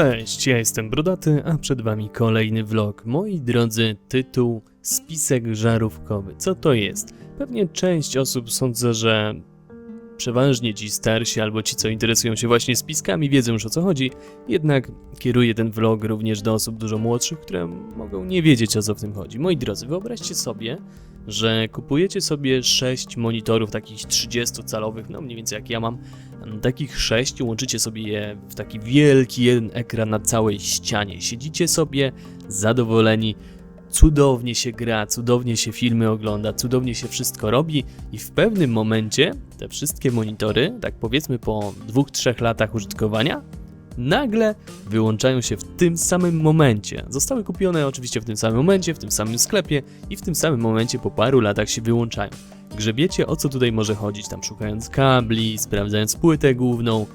Cześć, ja jestem Brodaty, a przed wami kolejny vlog. Moi drodzy, tytuł Spisek żarówkowy. Co to jest? Pewnie część osób sądzę, że przeważnie ci starsi albo ci, co interesują się właśnie spiskami, wiedzą już o co chodzi, jednak kieruję ten vlog również do osób dużo młodszych, które mogą nie wiedzieć o co w tym chodzi. Moi drodzy, wyobraźcie sobie, że kupujecie sobie 6 monitorów takich 30-calowych, no mniej więcej jak ja mam, takich 6, łączycie sobie je w taki wielki jeden ekran na całej ścianie. Siedzicie sobie zadowoleni, cudownie się gra, cudownie się filmy ogląda, cudownie się wszystko robi i w pewnym momencie te wszystkie monitory, tak powiedzmy po 2-3 latach użytkowania, nagle wyłączają się w tym samym momencie. Zostały kupione oczywiście w tym samym momencie, w tym samym sklepie i w tym samym momencie po paru latach się wyłączają. Grzebiecie o co tutaj może chodzić, tam szukając kabli, sprawdzając płytę główną,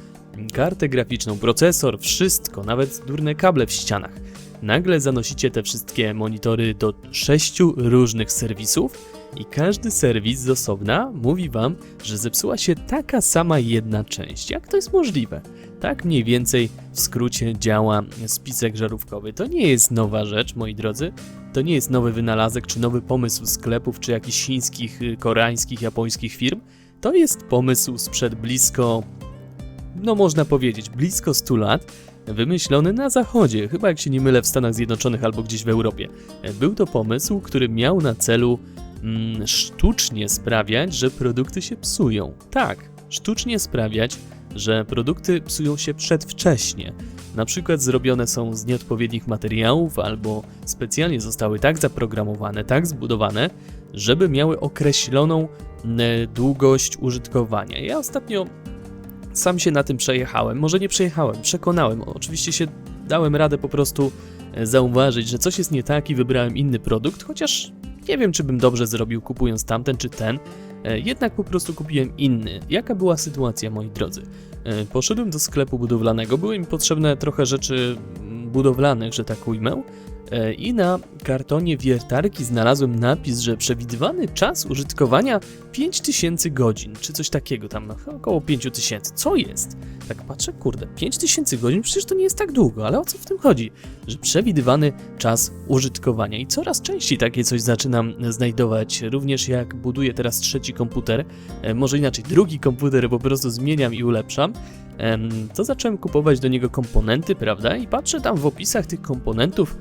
kartę graficzną, procesor, wszystko, nawet durne kable w ścianach. Nagle zanosicie te wszystkie monitory do sześciu różnych serwisów i każdy serwis z osobna mówi wam, że zepsuła się taka sama jedna część. Jak to jest możliwe? Tak mniej więcej w skrócie działa spisek żarówkowy. To nie jest nowa rzecz, moi drodzy. To nie jest nowy wynalazek, czy nowy pomysł sklepów, czy jakichś chińskich, y, koreańskich, japońskich firm. To jest pomysł sprzed blisko, no można powiedzieć, blisko 100 lat, wymyślony na zachodzie, chyba jak się nie mylę w Stanach Zjednoczonych albo gdzieś w Europie. Był to pomysł, który miał na celu mm, sztucznie sprawiać, że produkty się psują. Tak, sztucznie sprawiać, że produkty psują się przedwcześnie. Na przykład zrobione są z nieodpowiednich materiałów albo specjalnie zostały tak zaprogramowane, tak zbudowane, żeby miały określoną długość użytkowania. Ja ostatnio sam się na tym przejechałem, może nie przejechałem, przekonałem. Oczywiście się dałem radę po prostu e, zauważyć, że coś jest nie tak i wybrałem inny produkt, chociaż nie wiem, czy bym dobrze zrobił kupując tamten czy ten. E, jednak po prostu kupiłem inny. Jaka była sytuacja, moi drodzy? E, poszedłem do sklepu budowlanego, były mi potrzebne trochę rzeczy budowlanych, że tak ujmę. E, I na kartonie wiertarki znalazłem napis, że przewidywany czas użytkowania 5000 godzin, czy coś takiego tam, no, około 5000. Co jest? Tak patrzę, kurde, 5000 godzin, przecież to nie jest tak długo, ale o co w tym chodzi? Że przewidywany czas użytkowania. I coraz częściej takie coś zaczynam znajdować, również jak buduję teraz trzeci komputer, e, może inaczej, drugi komputer po prostu zmieniam i ulepszam, to zacząłem kupować do niego komponenty, prawda? I patrzę tam w opisach tych komponentów,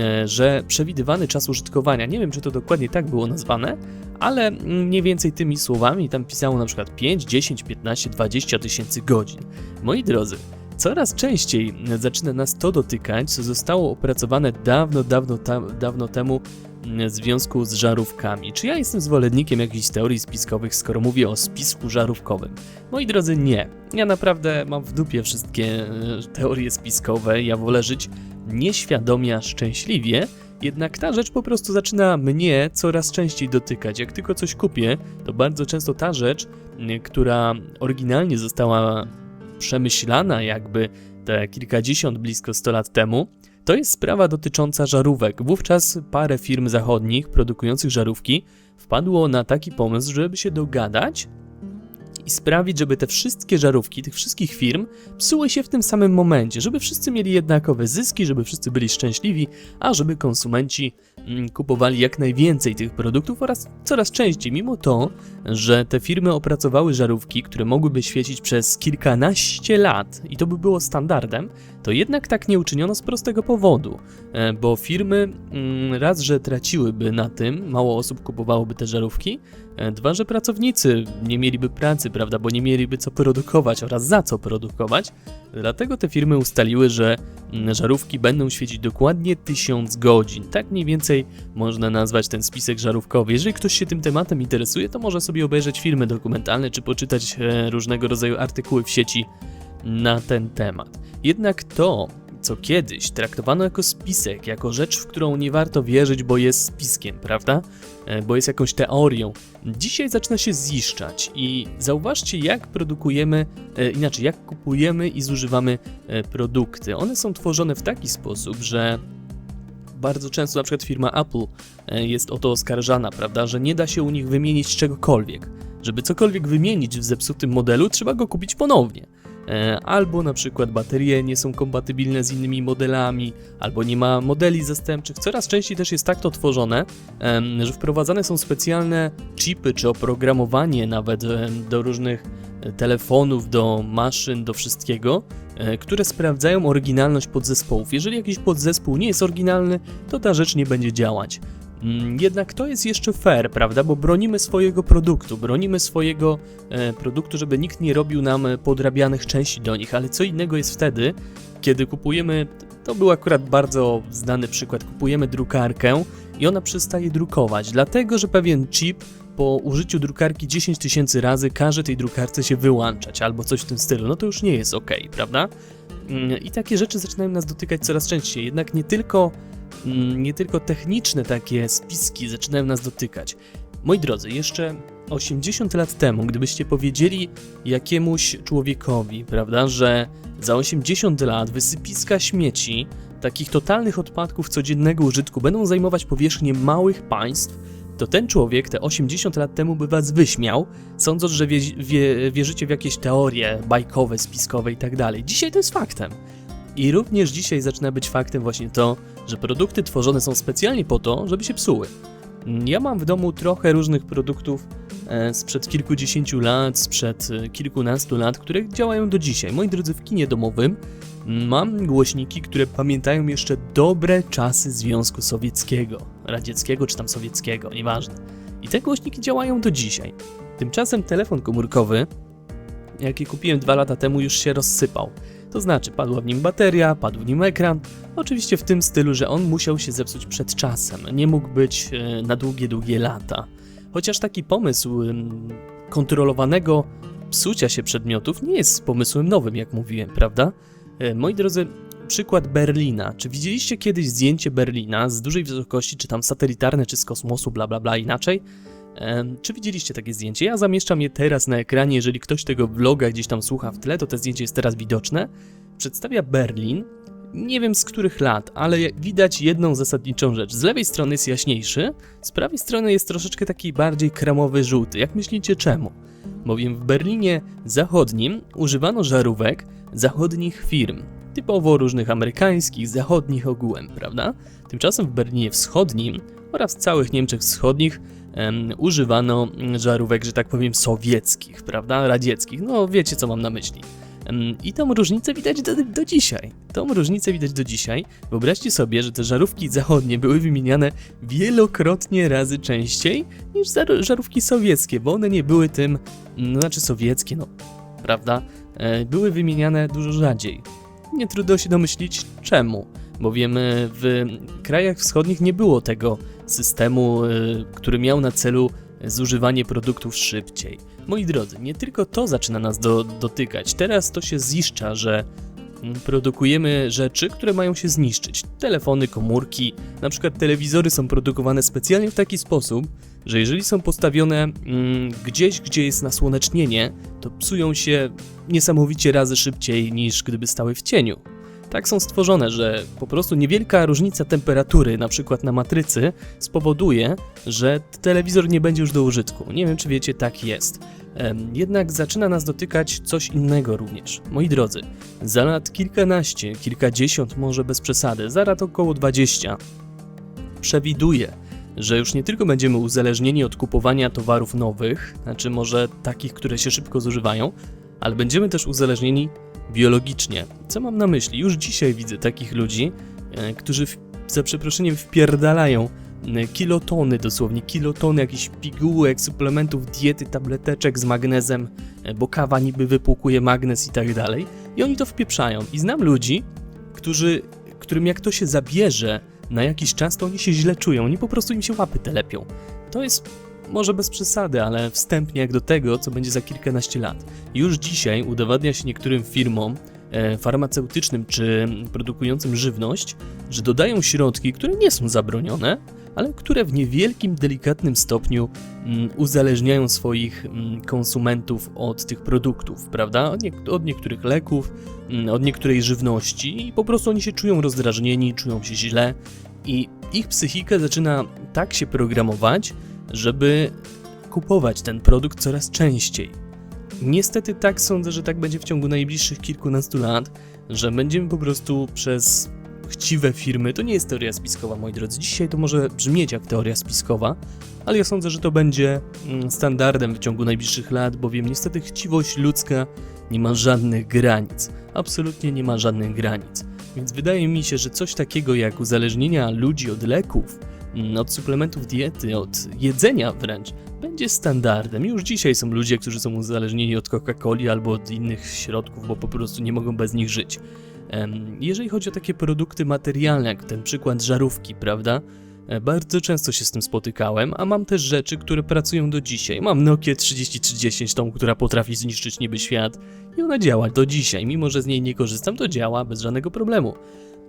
e, że przewidywany czas użytkowania, nie wiem czy to dokładnie tak było nazwane, ale mniej więcej tymi słowami tam pisało na przykład 5, 10, 15, 20 tysięcy godzin. Moi drodzy, coraz częściej zaczyna nas to dotykać, co zostało opracowane dawno, dawno, dawno temu w związku z żarówkami. Czy ja jestem zwolennikiem jakichś teorii spiskowych, skoro mówię o spisku żarówkowym? Moi drodzy, nie. Ja naprawdę mam w dupie wszystkie e, teorie spiskowe. Ja wolę żyć nieświadomie, a szczęśliwie. Jednak ta rzecz po prostu zaczyna mnie coraz częściej dotykać. Jak tylko coś kupię, to bardzo często ta rzecz, która oryginalnie została przemyślana jakby te kilkadziesiąt, blisko 100 lat temu, to jest sprawa dotycząca żarówek. Wówczas parę firm zachodnich produkujących żarówki wpadło na taki pomysł, żeby się dogadać i sprawić, żeby te wszystkie żarówki tych wszystkich firm psuły się w tym samym momencie, żeby wszyscy mieli jednakowe zyski, żeby wszyscy byli szczęśliwi, a żeby konsumenci mm, kupowali jak najwięcej tych produktów oraz coraz częściej, mimo to, że te firmy opracowały żarówki, które mogłyby świecić przez kilkanaście lat i to by było standardem, to jednak tak nie uczyniono z prostego powodu, e, bo firmy mm, raz, że traciłyby na tym, mało osób kupowałoby te żarówki, dwa, że pracownicy nie mieliby pracy, prawda, bo nie mieliby co produkować oraz za co produkować, dlatego te firmy ustaliły, że mm, żarówki będą świecić dokładnie 1000 godzin. Tak mniej więcej można nazwać ten spisek żarówkowy. Jeżeli ktoś się tym tematem interesuje, to może sobie obejrzeć filmy dokumentalne czy poczytać e, różnego rodzaju artykuły w sieci na ten temat. Jednak to, co kiedyś traktowano jako spisek, jako rzecz, w którą nie warto wierzyć, bo jest spiskiem, prawda? E, bo jest jakąś teorią, dzisiaj zaczyna się ziszczać i zauważcie, jak produkujemy, e, inaczej, jak kupujemy i zużywamy e, produkty. One są tworzone w taki sposób, że bardzo często na przykład firma Apple jest o to oskarżana, prawda, że nie da się u nich wymienić czegokolwiek. Żeby cokolwiek wymienić w zepsutym modelu, trzeba go kupić ponownie. E, albo na przykład baterie nie są kompatybilne z innymi modelami, albo nie ma modeli zastępczych. Coraz częściej też jest tak to tworzone, że wprowadzane są specjalne chipy czy oprogramowanie nawet do różnych e, telefonów, do maszyn, do wszystkiego, e, które sprawdzają oryginalność podzespołów. Jeżeli jakiś podzespół nie jest oryginalny, to ta rzecz nie będzie działać. Mm, Jednak to jest jeszcze fair, prawda? Bo bronimy swojego produktu, bronimy swojego e, produktu, żeby nikt nie robił nam e, podrabianych części do nich, ale co innego jest wtedy, kiedy kupujemy, to był akurat bardzo znany przykład, kupujemy drukarkę i ona przestaje drukować, dlatego że pewien chip po użyciu drukarki 10 tysięcy razy każe tej drukarce się wyłączać albo coś w tym stylu, no to już nie jest ok, prawda? Mm, I takie rzeczy zaczynają nas dotykać coraz częściej, jednak nie tylko nie tylko techniczne takie spiski zaczynają nas dotykać. Moi drodzy, jeszcze 80 lat temu, gdybyście powiedzieli jakiemuś człowiekowi, prawda, że za 80 lat wysypiska śmieci, takich totalnych odpadków codziennego użytku będą zajmować powierzchnię małych państw, to ten człowiek te 80 lat temu by was wyśmiał, sądząc, że wie, wie, wierzycie w jakieś teorie bajkowe, spiskowe i tak dalej. Dzisiaj to jest faktem. I również dzisiaj zaczyna być faktem właśnie to, że produkty tworzone są specjalnie po to, żeby się psuły. Mm, Ja mam w domu trochę różnych produktów e, sprzed kilkudziesięciu lat, sprzed e, kilkunastu lat, które działają do dzisiaj. Moi drodzy, w kinie domowym mam głośniki, które pamiętają jeszcze dobre czasy Związku Sowieckiego, radzieckiego czy tam sowieckiego, nieważne. I te głośniki działają do dzisiaj. Tymczasem telefon komórkowy, jaki kupiłem dwa lata temu, już się rozsypał. To znaczy, padła w nim bateria, padł w nim ekran. Oczywiście w tym stylu, że on musiał się zepsuć przed czasem. Nie mógł być e, na długie, długie lata. Chociaż taki pomysł kontrolowanego psucia się przedmiotów nie jest pomysłem nowym, jak mówiłem, prawda? E, Moi drodzy, przykład Berlina. Czy widzieliście kiedyś zdjęcie Berlina z dużej wysokości, czy tam satelitarne, czy z kosmosu, bla bla bla, inaczej? Czy widzieliście takie zdjęcie? Ja zamieszczam je teraz na ekranie, jeżeli ktoś tego vloga gdzieś tam słucha w tle, to to zdjęcie jest teraz widoczne. Przedstawia Berlin, nie wiem z których lat, ale widać jedną zasadniczą rzecz. Z lewej strony jest jaśniejszy, z prawej strony jest troszeczkę taki bardziej kremowy, żółty. Jak myślicie czemu? Bowiem w Berlinie zachodnim używano żarówek zachodnich firm, typowo różnych amerykańskich, zachodnich ogółem, prawda? Tymczasem w Berlinie wschodnim oraz całych Niemczech wschodnich em, używano żarówek, że tak powiem, sowieckich, prawda? Radzieckich. No wiecie, co mam na myśli. Em, I tą różnicę widać do, do dzisiaj. Tą różnicę widać do dzisiaj. Wyobraźcie sobie, że te żarówki zachodnie były wymieniane wielokrotnie razy częściej niż żarówki sowieckie, bo one nie były tym, no znaczy sowieckie, no, prawda? E, były wymieniane dużo rzadziej. Nie trudno się domyślić czemu, bowiem e, w krajach wschodnich nie było tego systemu, e, który miał na celu zużywanie produktów szybciej. Moi drodzy, nie tylko to zaczyna nas do, dotykać. Teraz to się ziszcza, że mm, produkujemy rzeczy, które mają się zniszczyć. Telefony, komórki, na przykład telewizory są produkowane specjalnie w taki sposób, że jeżeli są postawione mm, gdzieś, gdzie jest nasłonecznienie, to psują się niesamowicie razy szybciej niż gdyby stały w cieniu. Tak są stworzone, że po prostu niewielka różnica temperatury, na przykład na matrycy, spowoduje, że telewizor nie będzie już do użytku. Nie wiem, czy wiecie, tak jest. Jednak zaczyna nas dotykać coś innego również. Moi drodzy, za lat kilkanaście, kilkadziesiąt, może bez przesady, za lat około 20, przewiduję, że już nie tylko będziemy uzależnieni od kupowania towarów nowych, znaczy może takich, które się szybko zużywają, ale będziemy też uzależnieni biologicznie. Co mam na myśli? Już dzisiaj widzę takich ludzi, e, którzy w, za przeproszeniem wpierdalają kilotony, dosłownie kilotony jakichś pigułek, suplementów, diety, tableteczek z magnezem, e, bo kawa niby wypłukuje magnez i tak dalej. I oni to wpieprzają. I znam ludzi, którzy, którym jak to się zabierze na jakiś czas, to oni się źle czują, oni po prostu im się łapy telepią. To jest może bez przesady, ale wstępnie jak do tego, co będzie za kilkanaście lat. Już dzisiaj udowadnia się niektórym firmom e, farmaceutycznym czy produkującym żywność, że dodają środki, które nie są zabronione, ale które w niewielkim, delikatnym stopniu mm, uzależniają swoich mm, konsumentów od tych produktów, prawda? Od, nie, od niektórych leków, mm, od niektórej żywności i po prostu oni się czują rozdrażnieni, czują się źle i ich psychika zaczyna tak się programować, żeby kupować ten produkt coraz częściej. Niestety tak sądzę, że tak będzie w ciągu najbliższych kilkunastu lat, że będziemy po prostu przez chciwe firmy, to nie jest teoria spiskowa, moi drodzy. Dzisiaj to może brzmieć jak teoria spiskowa, ale ja sądzę, że to będzie mm, standardem w ciągu najbliższych lat, bowiem niestety chciwość ludzka nie ma żadnych granic. Absolutnie nie ma żadnych granic. Więc wydaje mi się, że coś takiego jak uzależnienia ludzi od leków, od suplementów diety, od jedzenia wręcz, będzie standardem. Już dzisiaj są ludzie, którzy są uzależnieni od Coca-Coli albo od innych środków, bo po prostu nie mogą bez nich żyć. Jeżeli chodzi o takie produkty materialne, jak ten przykład żarówki, prawda? E, Bardzo często się z tym spotykałem, a mam też rzeczy, które pracują do dzisiaj. Mam Nokia 3310, tą, która potrafi zniszczyć niby świat i ona działa do dzisiaj. Mimo, że z niej nie korzystam, to działa bez żadnego problemu.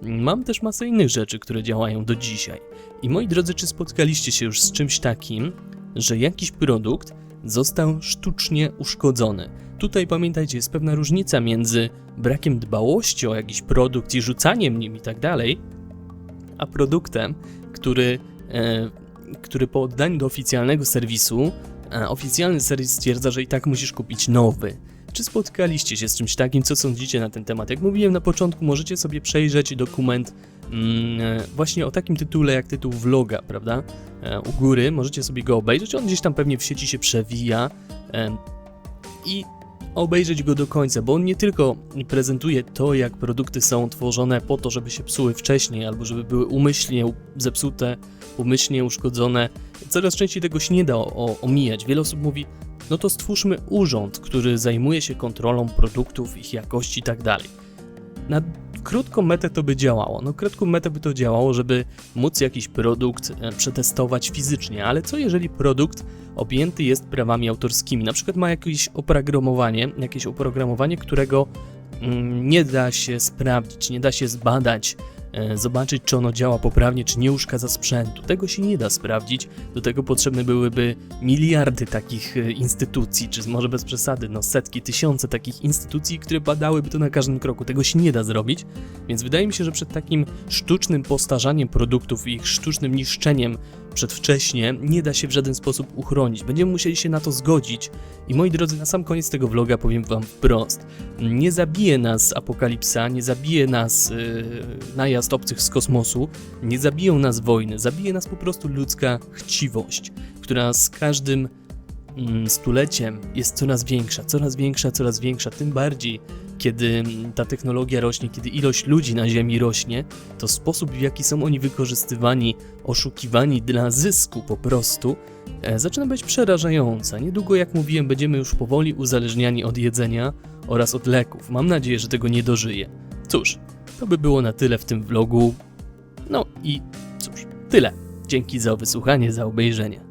Mam też masę innych rzeczy, które działają do dzisiaj. I moi drodzy, czy spotkaliście się już z czymś takim, że jakiś produkt został sztucznie uszkodzony? Tutaj pamiętajcie, jest pewna różnica między brakiem dbałości o jakiś produkt i rzucaniem nim i tak dalej, a produktem, który, e, który po oddaniu do oficjalnego serwisu, e, oficjalny serwis stwierdza, że i tak musisz kupić nowy. Czy spotkaliście się z czymś takim, co sądzicie na ten temat? Jak mówiłem na początku, możecie sobie przejrzeć dokument mm, e, właśnie o takim tytule jak tytuł vloga, prawda? E, u góry możecie sobie go obejrzeć, on gdzieś tam pewnie w sieci się przewija e, i obejrzeć go do końca, bo on nie tylko prezentuje to, jak produkty są tworzone po to, żeby się psuły wcześniej, albo żeby były umyślnie zepsute, umyślnie uszkodzone. Coraz częściej tego się nie da omijać. Wiele osób mówi, no to stwórzmy urząd, który zajmuje się kontrolą produktów, ich jakości i tak dalej. Krótką metę to by działało. No krótką metę by to działało, żeby móc jakiś produkt e, przetestować fizycznie, ale co jeżeli produkt objęty jest prawami autorskimi? Na przykład ma jakieś oprogramowanie, jakieś oprogramowanie, którego mm, nie da się sprawdzić, nie da się zbadać, zobaczyć czy ono działa poprawnie, czy nie uszkadza sprzętu. Tego się nie da sprawdzić, do tego potrzebne byłyby miliardy takich e, instytucji, czy może bez przesady, no setki, tysiące takich instytucji, które badałyby to na każdym kroku. Tego się nie da zrobić, więc wydaje mi się, że przed takim sztucznym postarzaniem produktów i ich sztucznym niszczeniem przedwcześnie nie da się w żaden sposób uchronić. Będziemy musieli się na to zgodzić. I moi drodzy, na sam koniec tego vloga powiem wam wprost. Nie zabije nas apokalipsa, nie zabije nas yy, najazd obcych z kosmosu, nie zabiją nas wojny, zabije nas po prostu ludzka chciwość, która z każdym mm, stuleciem jest coraz większa, coraz większa, coraz większa, tym bardziej kiedy ta technologia rośnie, kiedy ilość ludzi na Ziemi rośnie, to sposób w jaki są oni wykorzystywani, oszukiwani dla zysku po prostu, e, zaczyna być przerażająca. Niedługo, jak mówiłem, będziemy już powoli uzależniani od jedzenia oraz od leków. Mam nadzieję, że tego nie dożyję. Cóż, to by było na tyle w tym vlogu. No i cóż, tyle. Dzięki za wysłuchanie, za obejrzenie.